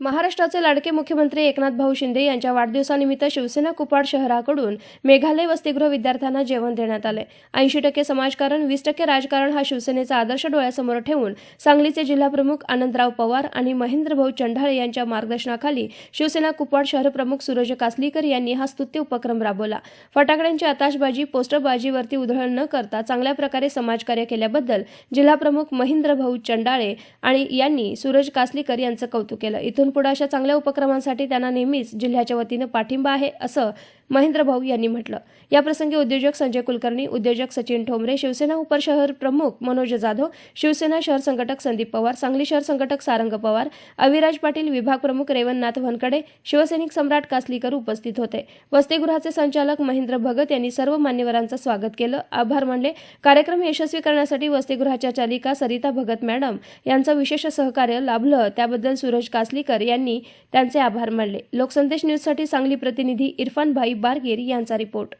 महाराष्ट्राचे लाडके मुख्यमंत्री एकनाथ भाऊ शिंदे यांच्या वाढदिवसानिमित्त शिवसेना कुपाड शहराकडून मेघालय वसतिगृह विद्यार्थ्यांना जेवण देण्यात आले. ऐंशी टक्के समाजकारण वीस टक्के राजकारण हा शिवसेनेचा आदर्श डोळ्यासमोर ठेवून सांगलीचे जिल्हाप्रमुख आनंदराव पवार आणि महेंद्रभाऊ चंढाळे यांच्या मार्गदर्शनाखाली शिवसेना कुपाड शहरप्रमुख सूरज कासलीकर यांनी हा स्तुत्य उपक्रम राबवला. फटाकड्यांची आताशबाजी पोस्टरबाजीवरती उधळण न करता चांगल्या प्रकारे समाजकार्य केल्याबद्दल जिल्हाप्रमुख महेंद्रभाऊ चंडाळे आणि यांनी सूरज कासलीकर यांचं कौतुक केलं. इथून पुढे अशा चांगल्या उपक्रमांसाठी त्यांना नेहमीच जिल्ह्याच्या वतीनं पाठिंबा आहे असं महेंद्र भाऊ यांनी म्हटलं. याप्रसंगी उद्योजक संजय कुलकर्णी उद्योजक सचिन ठोंबरे शिवसेना उपशहर प्रमुख मनोज जाधव शिवसेना शहर संघटक संदीप पवार सांगली शहर संघटक सारंग पवार अविराज पाटील विभाग प्रमुख रेवणनाथ वनकडे शिवसैनिक सम्राट कासलीकर उपस्थित होते. वसतिगृहाचे संचालक महेंद्र भगत यांनी सर्व मान्यवरांचं स्वागत केलं. आभार मानले. कार्यक्रम यशस्वी करण्यासाठी वसतिगृहाच्या चालिका सरिता भगत मॅडम यांचं विशेष सहकार्य लाभलं. त्याबद्दल सूरज कासलीकर यांनी त्यांचे आभार मानले. लोकसंदेश न्यूजसाठी सांगली प्रतिनिधी इरफान भाई बारगीर यांचा रिपोर्ट.